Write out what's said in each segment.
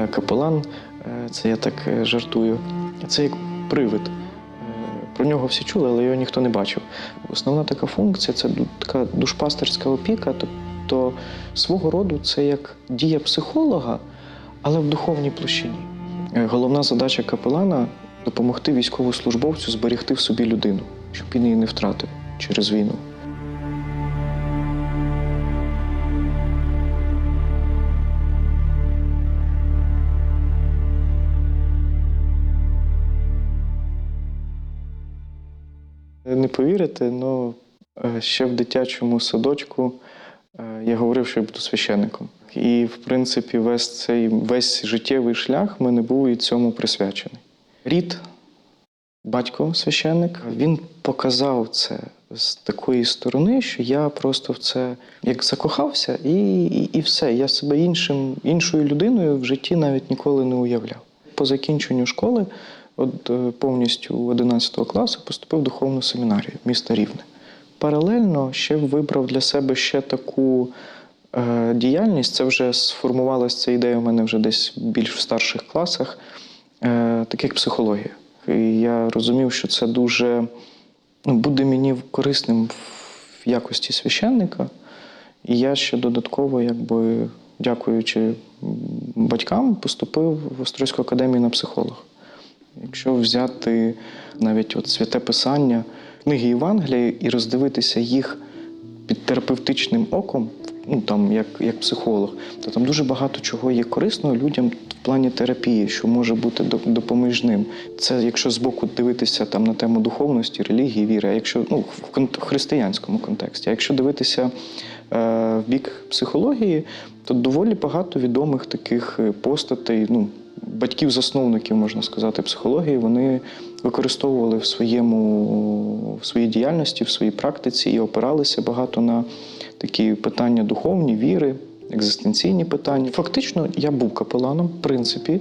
Е, Капелан, е, це я так е, жартую, це як привид. Про нього всі чули, але його ніхто не бачив. Основна така функція це така душпастерська опіка, тобто свого роду це як дія психолога, але в духовній площині. Головна задача капелана допомогти військовослужбовцю зберегти в собі людину, щоб він її не втратив через війну. Повірите, але ще в дитячому садочку е, я говорив, що я буду священником. І, в принципі, весь цей весь життєвий шлях мене був і цьому присвячений. Рід, батько священник, він показав це з такої сторони, що я просто в це як закохався, і, і, і все. Я себе іншим, іншою людиною в житті навіть ніколи не уявляв. По закінченню школи, от е, повністю 11 класу, поступив в духовну семінарію міста Рівне. Паралельно ще вибрав для себе ще таку е, діяльність. Це вже сформувалася ця ідея у мене вже десь більш в старших класах, е, так як психологія. І я розумів, що це дуже ну, буде мені корисним в якості священника. І я ще додатково, якби дякуючи батькам, поступив в Острозьку академію на психолога. Якщо взяти навіть от святе писання, книги Євангелія і роздивитися їх під терапевтичним оком, ну там як, як психолог, то там дуже багато чого є корисного людям в плані терапії, що може бути доп- допоміжним. Це якщо збоку дивитися там на тему духовності, релігії, віри, а якщо ну в християнському контексті, а якщо дивитися е, в бік психології, то доволі багато відомих таких е, постатей, ну батьків-засновників, можна сказати, психології, вони використовували в своєму в своїй діяльності, в своїй практиці і опиралися багато на такі питання духовні, віри, екзистенційні питання. Фактично, я був капеланом, в принципі.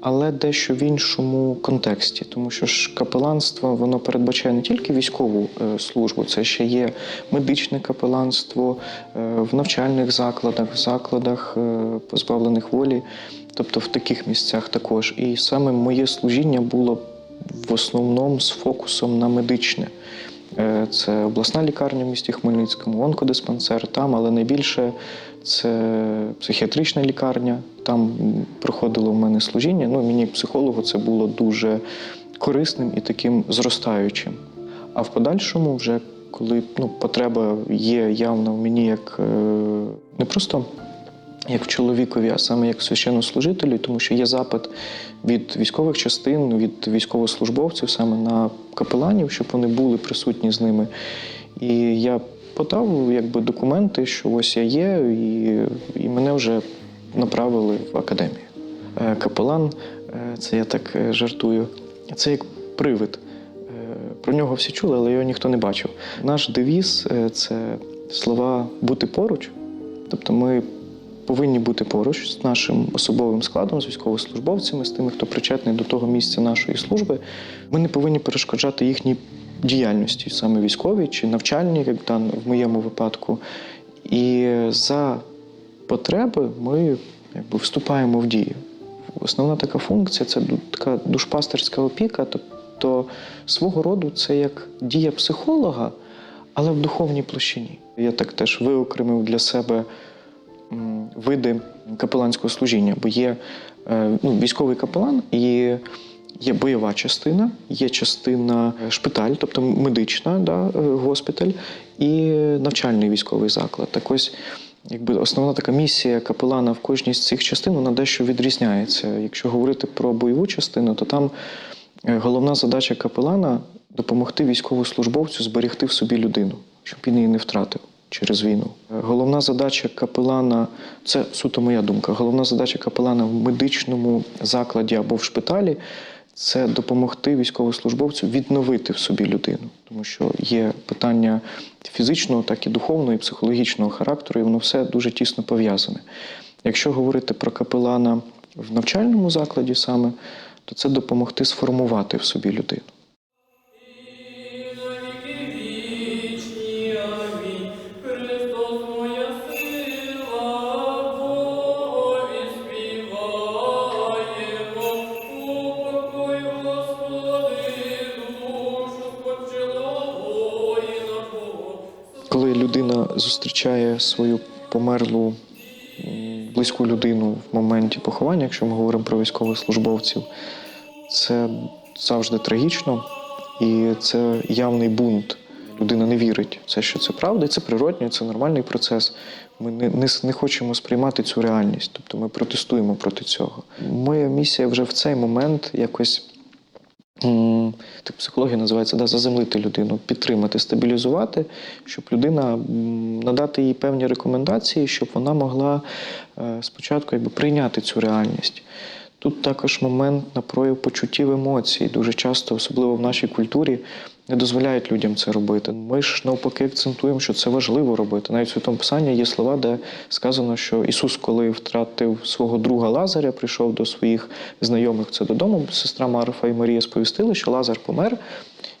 Але дещо в іншому контексті, тому що ж капеланство воно передбачає не тільки військову е, службу, це ще є медичне капеланство е, в навчальних закладах, в закладах е, позбавлених волі, тобто в таких місцях також. І саме моє служіння було в основному з фокусом на медичне. Е, Це обласна лікарня в місті Хмельницькому, онкодиспансер там, але найбільше це психіатрична лікарня. Там проходило в мене служіння. Ну, мені як психологу це було дуже корисним і таким зростаючим. А в подальшому, вже коли ну, потреба є явна в мені як е, не просто як чоловікові, а саме як священнослужителю, тому що є запит від військових частин, від військовослужбовців саме на капеланів, щоб вони були присутні з ними. І я подав якби документи, що ось я є, і, і мене вже направили в академію. Е, Капелан, е, це я так е, жартую, це як привид. Про нього всі чули, але його ніхто не бачив. Наш девіз це слова бути поруч. Тобто ми повинні бути поруч з нашим особовим складом, з військовослужбовцями, з тими, хто причетний до того місця нашої служби. Ми не повинні перешкоджати їхній діяльності, саме військовій чи навчальній, як в моєму випадку. І за потреби ми якби вступаємо в дію. Основна така функція це така душпастерська опіка, тобто свого роду це як дія психолога, але в духовній площині. Я так теж виокремив для себе види капеланського служіння, бо є е, ну, військовий капелан і є бойова частина, є частина е, шпиталь, тобто медична, да, е, госпіталь, і навчальний військовий заклад. Так ось Якби основна така місія капелана в кожній з цих частин вона дещо відрізняється. Якщо говорити про бойову частину, то там головна задача капелана допомогти військовослужбовцю зберегти в собі людину, щоб він її не втратив через війну. Головна задача капелана це суто моя думка. Головна задача капелана в медичному закладі або в шпиталі це допомогти військовослужбовцю відновити в собі людину, тому що є питання фізичного, так і духовного, і психологічного характеру, і воно все дуже тісно пов'язане. Якщо говорити про капелана в навчальному закладі саме, то це допомогти сформувати в собі людину. Свою померлу близьку людину в моменті поховання, якщо ми говоримо про військових службовців, це завжди трагічно і це явний бунт. Людина не вірить в це, що це правда, і це природньо, це нормальний процес. Ми не, не, не хочемо сприймати цю реальність, тобто ми протестуємо проти цього. Моя місія вже в цей момент якось так психологія називається да, заземлити людину, підтримати, стабілізувати, щоб людина надати їй певні рекомендації, щоб вона могла е, спочатку якби, прийняти цю реальність. Тут також момент на прояв почуттів емоцій. Дуже часто, особливо в нашій культурі, не дозволяють людям це робити. Ми ж навпаки акцентуємо, що це важливо робити. Навіть в Святому Писанні є слова, де сказано, що Ісус, коли втратив свого друга Лазаря, прийшов до своїх знайомих це додому. Сестра Марфа і Марія сповістили, що Лазар помер,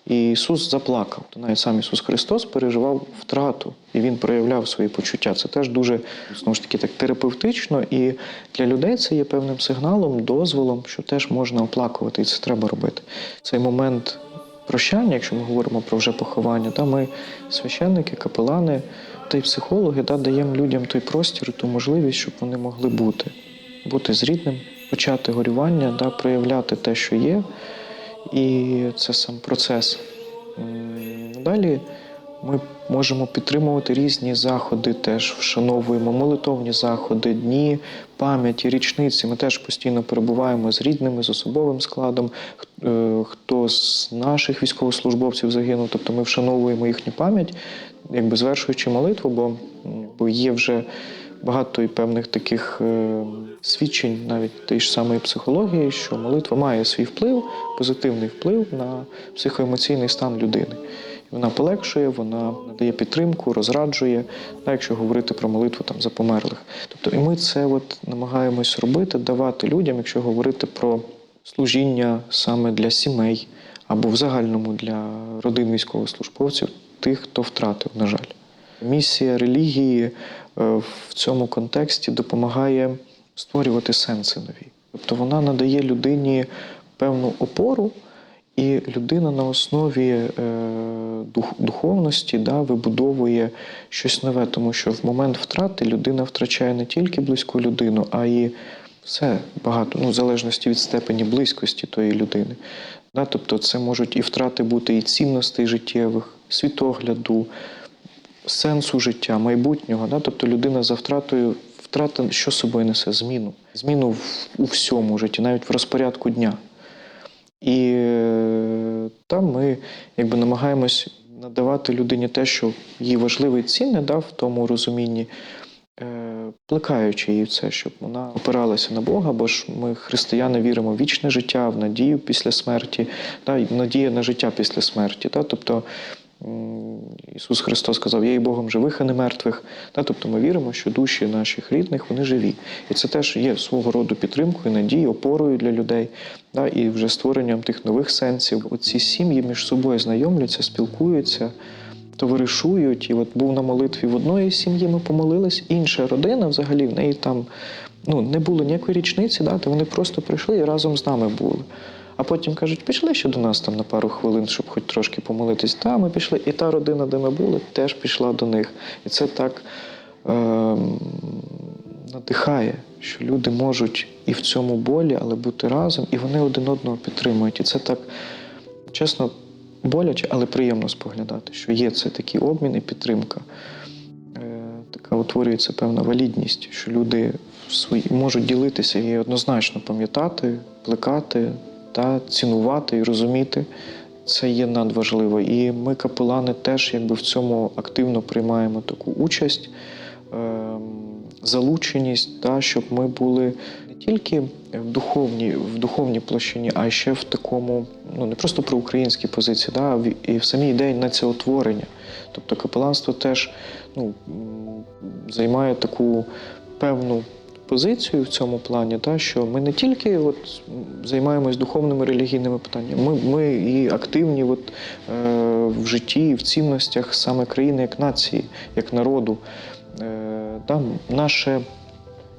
і Ісус заплакав. То навіть сам Ісус Христос переживав втрату, і Він проявляв свої почуття. Це теж дуже знову ж таки так терапевтично, і для людей це є певним сигналом, дозволом, що теж можна оплакувати, і це треба робити. Цей момент прощання, якщо ми говоримо про вже поховання, та ми священники, капелани та й психологи та, даємо людям той простір, ту можливість, щоб вони могли бути, бути з рідним, почати горювання, та, проявляти те, що є. І це сам процес. Далі ми можемо підтримувати різні заходи, теж вшановуємо молитовні заходи, дні пам'яті, річниці. Ми теж постійно перебуваємо з рідними, з особовим складом. Е, Хто з наших військовослужбовців загинув, тобто ми вшановуємо їхню пам'ять, якби звершуючи молитву, бо, бо є вже багато і певних таких е, свідчень, навіть тієї ж самої психології, що молитва має свій вплив, позитивний вплив на психоемоційний стан людини. Вона полегшує, вона надає підтримку, розраджує, якщо говорити про молитву там за померлих. Тобто, і ми це от намагаємось робити, давати людям, якщо говорити про служіння саме для сімей або в загальному для родин військовослужбовців, тих, хто втратив, на жаль. Місія релігії е, в цьому контексті допомагає створювати сенси нові. Тобто вона надає людині певну опору, і людина на основі е, дух, духовності да, вибудовує щось нове, тому що в момент втрати людина втрачає не тільки близьку людину, а й все багато, ну, в залежності від степені близькості тої людини. Да, тобто це можуть і втрати бути і цінностей життєвих, світогляду, сенсу життя, майбутнього. Да? Тобто людина за втратою втрата що собою несе? Зміну. Зміну в, у всьому житті, навіть в розпорядку дня. І е, там ми якби намагаємось надавати людині те, що їй важливе і цінне, да, в тому розумінні, е, плекаючи її в це, щоб вона опиралася на Бога, бо ж ми, християни, віримо в вічне життя, в надію після смерті, да, надія на життя після смерті. Да, тобто Ісус Христос сказав, я є Богом живих, а не мертвих. Тобто ми віримо, що душі наших рідних вони живі. І це теж є свого роду підтримкою, надією, опорою для людей, і вже створенням тих нових сенсів. Оці сім'ї між собою знайомляться, спілкуються, товаришують. І от був на молитві в одної сім'ї, ми помолились, інша родина взагалі в неї там ну, не було ніякої річниці, да, вони просто прийшли і разом з нами були. А потім кажуть, пішли ще до нас там на пару хвилин, щоб хоч трошки помолитись. Та ми пішли. І та родина, де ми були, теж пішла до них. І це так ем, надихає, що люди можуть і в цьому болі, але бути разом, і вони один одного підтримують. І це так, чесно, боляче, але приємно споглядати, що є це такий обмін і підтримка. Е, Така утворюється певна валідність, що люди свої, можуть ділитися і однозначно пам'ятати, плекати та цінувати і розуміти. Це є надважливо. І ми, капелани, теж якби в цьому активно приймаємо таку участь, ем, залученість, та, щоб ми були не тільки в духовній, в духовній площині, а ще в такому, ну не просто про українські позиції, да, а в- і в самій ідеї націотворення. Тобто капеланство теж ну, займає таку певну позицію в цьому плані, та, що ми не тільки от, займаємось духовними релігійними питаннями, ми, ми і активні от, е, в житті, і в цінностях саме країни як нації, як народу. Е, там наше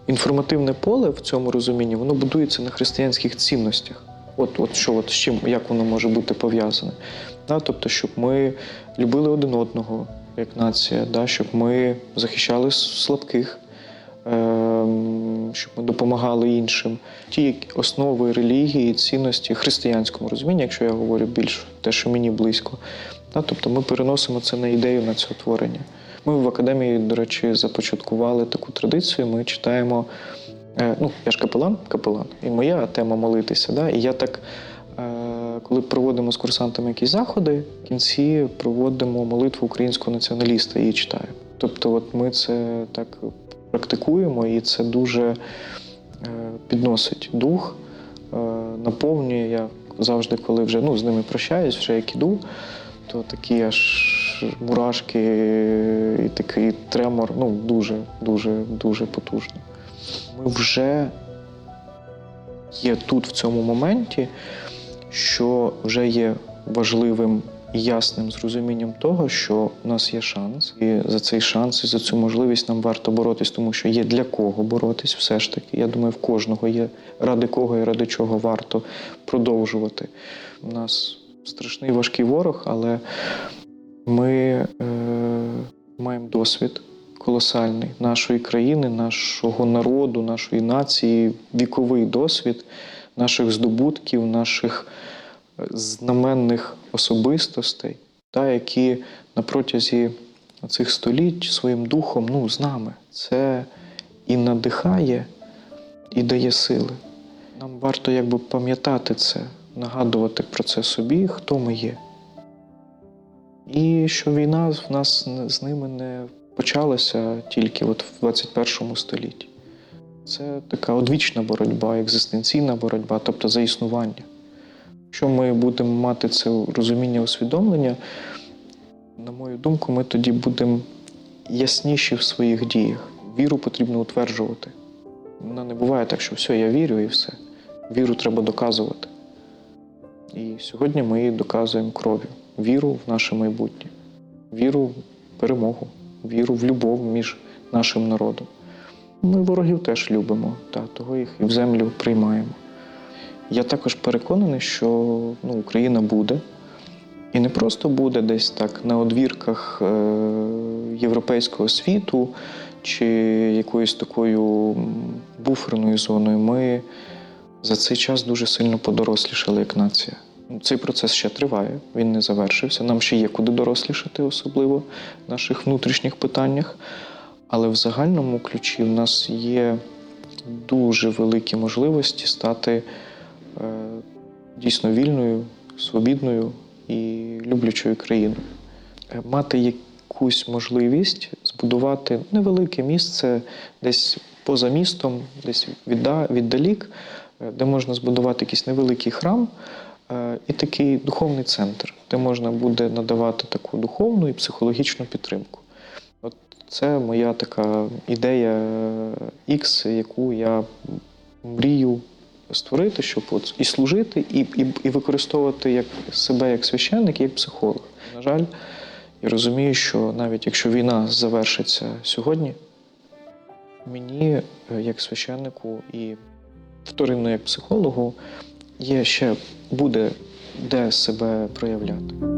інформативне поле в цьому розумінні воно будується на християнських цінностях. От, от що, от з чим, як воно може бути пов'язане. Да, тобто, щоб ми любили один одного, як нація, да, щоб ми захищали слабких, щоб ми допомагали іншим. Ті основи релігії, цінності християнському розумінні, якщо я говорю більш те, що мені близько. Тобто ми переносимо це на ідею на це творення. Ми в академії, до речі, започаткували таку традицію. Ми читаємо. е, Ну, я ж капелан, капелан, і моя тема молитися. Да? І я так, е, коли проводимо з курсантами якісь заходи, в кінці проводимо молитву українського націоналіста і читаю. Тобто, от ми це так практикуємо, і це дуже е, підносить дух, е, наповнює. Я завжди, коли вже ну, з ними прощаюсь, вже як іду, то такі аж мурашки і такий тремор, ну дуже, дуже, потужний. Ми вже є тут в цьому моменті, що вже є важливим ясним зрозумінням того, що в нас є шанс, і за цей шанс і за цю можливість нам варто боротись, тому що є для кого боротись, все ж таки. Я думаю, в кожного є ради кого і ради чого варто продовжувати. У нас страшний важкий ворог, але ми е, маємо досвід колосальний нашої країни, нашого народу, нашої нації, віковий досвід наших здобутків, наших е, знаменних особистостей, та, які на протязі цих століть своїм духом ну, з нами. Це і надихає, і дає сили. Нам варто якби пам'ятати це, нагадувати про це собі, хто ми є. І що війна в нас з ними не почалася тільки от в 21 столітті. Це така одвічна боротьба, екзистенційна боротьба, тобто за існування. Якщо ми будемо мати це розуміння усвідомлення, на мою думку, ми тоді будемо ясніші в своїх діях. Віру потрібно утверджувати. Вона не буває так, що все, я вірю і все. Віру треба доказувати. І сьогодні ми її доказуємо кров'ю. Віру в наше майбутнє, віру в перемогу, віру в любов між нашим народом. Ми ворогів теж любимо, та, того їх і в землю приймаємо. Я також переконаний, що ну, Україна буде. І не просто буде десь так на одвірках е, європейського світу чи якоюсь такою буферною зоною. Ми за цей час дуже сильно подорослішали як нація. Цей процес ще триває, він не завершився. Нам ще є куди дорослішати, особливо в наших внутрішніх питаннях. Але в загальному ключі в нас є дуже великі можливості стати дійсно вільною, свобідною і люблячою країною. Е, Мати якусь можливість збудувати невелике місце десь поза містом, десь віддалік, е, де можна збудувати якийсь невеликий храм е, і такий духовний центр, де можна буде надавати таку духовну і психологічну підтримку. От це моя така ідея X, яку я мрію створити, щоб от і служити, і, і, і використовувати як себе як священник, і як психолог. На жаль, я розумію, що навіть якщо війна завершиться сьогодні, мені, е, як священнику і вторинно як психологу, є ще буде де себе проявляти.